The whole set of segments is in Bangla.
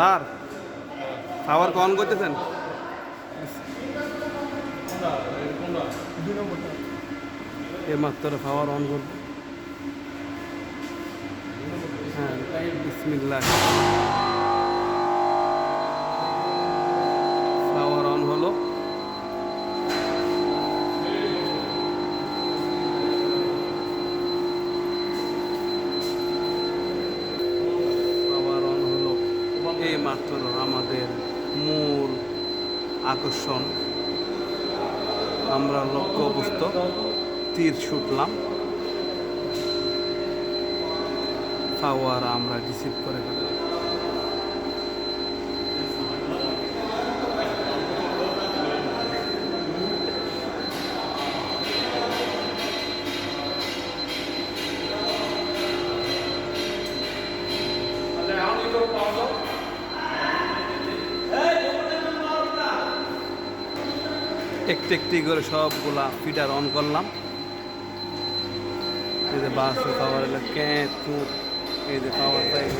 স্যার খাবার কন করতেছেন? এ মাত্র খাবার অন করব হ্যাঁ বিসমিল্লাহ। মাত্র আমাদের মূল আকর্ষণ। আমরা লক্ষ্য বস্তু তীর ছুটলাম। ফাওয়ারা আমরা রিসিভ করে ফেললাম। একটু একটি করে সবগুলা ফিটার অন করলাম। এই যে বাস পাওয়ার এলো ক্যাঁচ কুট এই যে পাওয়ার পাইপ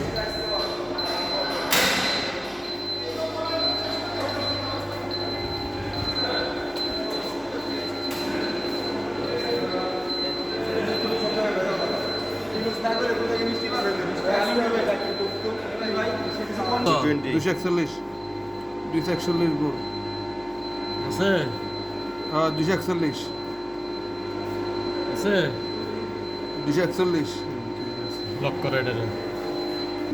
দুশো একচল্লিশ। দুশো একচল্লিশ ব্রো আছে? দুশো একচল্লিশ। আছে? দুশো একচল্লিশ। ব্লক করে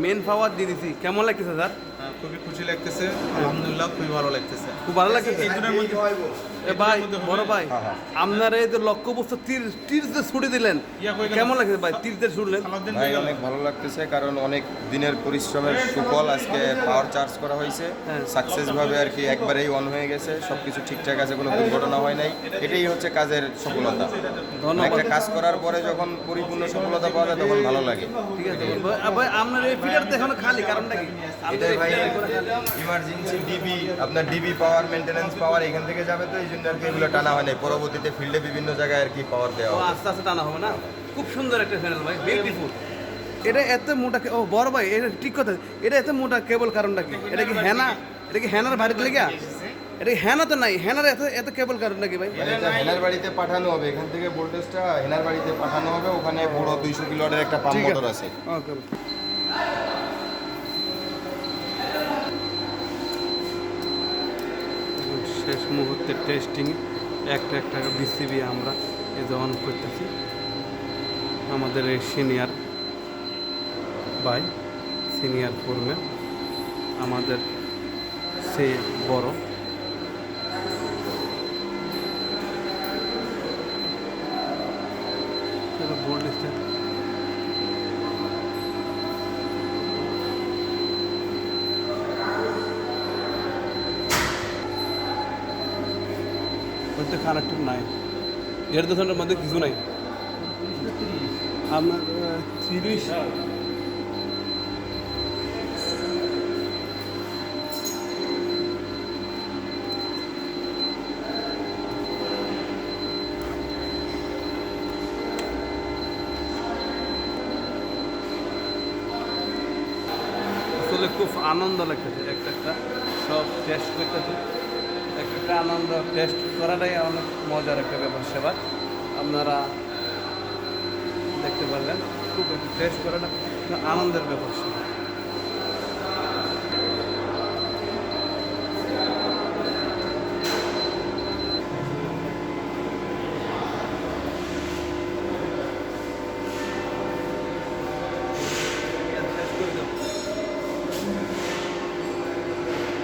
মেন পাওয়ার দিয়ে দিছি। কেমন লাগতেছে স্যার? হ্যাঁ, খুবই খুশি লাগতেছে। আলহামদুলিল্লাহ খুবই ভালো লাগতেছে। খুব ভালো লাগতেছে? এই দিনের মধ্যে ভাই বড় ভাই আপনার এই যে লক্ষ্য বস্তু তীর তীর যে ছুটে দিলেন? কেমন লাগছে ভাই তীর যে ছুটলেন ভাই অনেক ভালো লাগতেছে কারণ অনেক দিনের পরিশ্রমের সুফল আজকে পাওয়ার চার্জ করা হয়েছে। হ্যাঁ। সাকসেস ভাবে আর কি একবারেই অন হয়ে গেছে সবকিছু ঠিকঠাক আছে কোনো দুর্ঘটনা হয় নাই। এটাই হচ্ছে কাজের সফলতা। একটা কাজ করার পরে যখন পরিপূর্ণ সফলতা পাওয়া যায় তখন ভালো লাগে। ঠিক আছে ভাই, আপনার এই ফিটার তো খালি কারণটা কি? এটাই ভাই ইমার্জেন্সি ডিবি আপনার ডিবি পাওয়ার মেনটেন্যান্স পাওয়ার এখান থেকে যাবে তো এই জন্য আর কি এগুলো টানা হয় নাই। পরবর্তীতে ফিল্ডে বিভিন্ন জায়গায় আর কি পাওয়ার দেওয়া ও আস্তে আস্তে টানা হবে না? খুব সুন্দর একটা চ্যানেল ভাই বিউটিফুল এটা এত মোটা ও বড় ভাই এটা ঠিক কথা। এটা এত মোটা কেবল কারণটা কি? এটা কি হ্যানা এটা কি হ্যানার বাড়িতে লেগে এটা কি হ্যানা তো নাই? হ্যানার এত এত কেবল কারণটা কি ভাই? এটা হেনার বাড়িতে পাঠানো হবে। এখান থেকে ভোল্টেজটা হেনার বাড়িতে পাঠানো হবে। ওখানে বড় দুইশো কিলোয়াটের একটা পাম্প মোটর আছে। আছে। ওকে শেষ মুহূর্তের টেস্টিং একটা একটা বিসিবি আমরা এই যে অন করতেছি। আমাদের এই সিনিয়র বাই সিনিয়র ফোরম্যান আমাদের সে বড়। ভোল্টেজটা খারাপ কানেক্টেড নাই। দেড় ঘণ্টার মধ্যে কিছু নাই। আপনার তিরিশ। আসলে খুব আনন্দ লাগতেছে একটা একটা। সব টেস্ট করতেছে। একটা আনন্দ টেস্ট করাটাই অনেক মজার একটা ব্যাপার সেবা আপনারা দেখতে পারলেন, খুব টেস্ট করাটা আনন্দের ব্যাপার সেবা